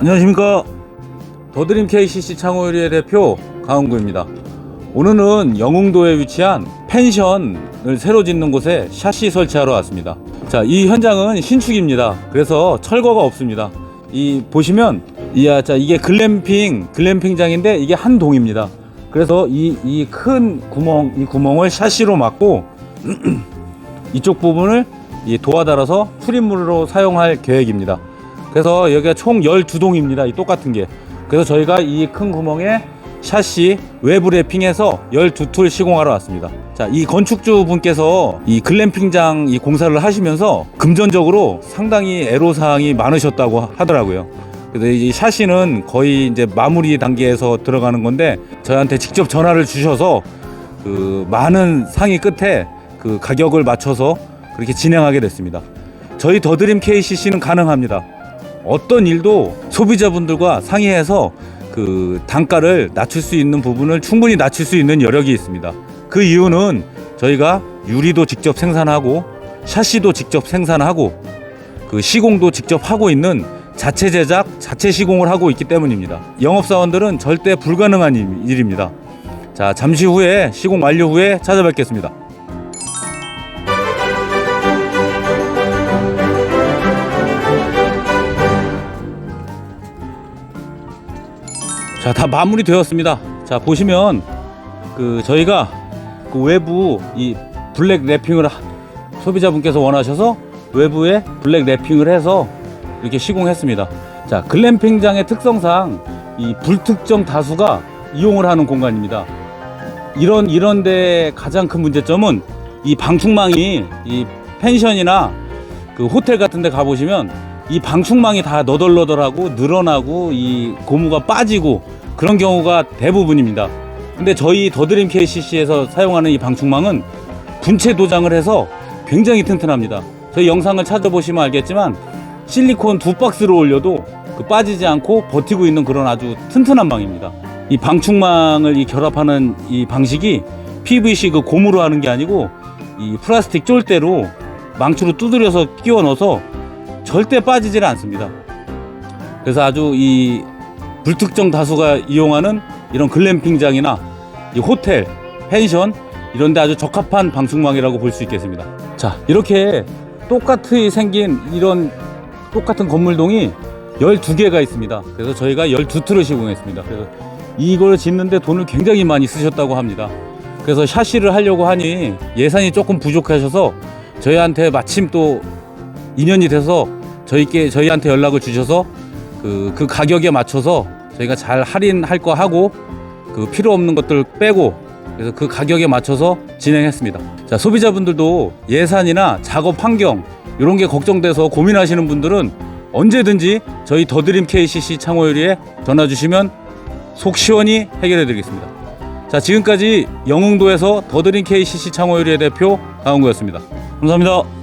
안녕하십니까. 더드림 KCC 창호유리의 대표 강원구입니다. 오늘은 영흥도에 위치한 펜션을 새로 짓는 곳에 샤시 설치하러 왔습니다. 자 이 현장은 신축입니다. 그래서 철거가 없습니다. 이 보시면 이야 자 이게 글램핑 글램핑장인데 이게 한 동입니다. 그래서 이 이 큰 구멍 이 구멍을 샤시로 막고 이쪽 부분을 이 도와 달아서 출입물로 사용할 계획입니다. 그래서 여기가 총 12동입니다. 이 똑같은 게. 그래서 저희가 이 큰 구멍에 샤시 외부 랩핑해서 12툴 시공하러 왔습니다. 자, 이 건축주 분께서 이 글램핑장 이 공사를 하시면서 금전적으로 상당히 애로사항이 많으셨다고 하더라고요. 그래서 이 샤시는 거의 이제 마무리 단계에서 들어가는 건데 저희한테 직접 전화를 주셔서 그 많은 상의 끝에 그 가격을 맞춰서 그렇게 진행하게 됐습니다. 저희 더드림 KCC는 가능합니다. 어떤 일도 소비자분들과 상의해서 그 단가를 낮출 수 있는 부분을 충분히 낮출 수 있는 여력이 있습니다. 그 이유는 저희가 유리도 직접 생산하고 샤시도 직접 생산하고 그 시공도 직접 하고 있는 자체 제작, 자체 시공을 하고 있기 때문입니다. 영업사원들은 절대 불가능한 일- 일입니다. 자, 잠시 후에 시공 완료 후에 찾아뵙겠습니다. 자, 다 마무리 되었습니다. 자, 보시면 그 저희가 그 외부 이 블랙 랩핑을 하- 소비자분께서 원하셔서 외부에 블랙 랩핑을 해서 이렇게 시공했습니다. 자, 글램핑장의 특성상 이 불특정 다수가 이용을 하는 공간입니다. 이런 이런 데 가장 큰 문제점은 이 방충망이 이 펜션이나 그 호텔 같은 데 가보시면 이 방충망이 다 너덜너덜하고 늘어나고 이 고무가 빠지고 그런 경우가 대부분입니다. 근데 저희 더드림 KCC에서 사용하는 이 방충망은 분체 도장을 해서 굉장히 튼튼합니다. 저희 영상을 찾아보시면 알겠지만 실리콘 두 박스를 올려도 그 빠지지 않고 버티고 있는 그런 아주 튼튼한 방입니다. 이 방충망을 이 결합하는 이 방식이 PVC 그 고무로 하는 게 아니고 이 플라스틱 쫄대로 망치로 두드려서 끼워 넣어서 절대 빠지질 않습니다. 그래서 아주 이 불특정 다수가 이용하는 이런 글램핑장이나 이 호텔, 펜션 이런 데 아주 적합한 방충망이라고 볼 수 있겠습니다. 자, 이렇게 똑같이 생긴 이런 똑같은 건물동이 12개가 있습니다. 그래서 저희가 12틀을 시공했습니다. 그래서 이걸 짓는데 돈을 굉장히 많이 쓰셨다고 합니다. 그래서 샤시를 하려고 하니 예산이 조금 부족하셔서 저희한테 마침 또 인연이 돼서 저희께 저희한테 연락을 주셔서 그, 그 가격에 맞춰서 저희가 잘 할인할 거 하고 그 필요 없는 것들 빼고 그래서 그 가격에 맞춰서 진행했습니다. 자 소비자분들도 예산이나 작업 환경 이런 게 걱정돼서 고민하시는 분들은 언제든지 저희 더드림 KCC 창호유리에 전화 주시면 속 시원히 해결해 드리겠습니다. 자 지금까지 영흥도에서 더드림 KCC 창호유리의 대표 강원구였습니다. 감사합니다.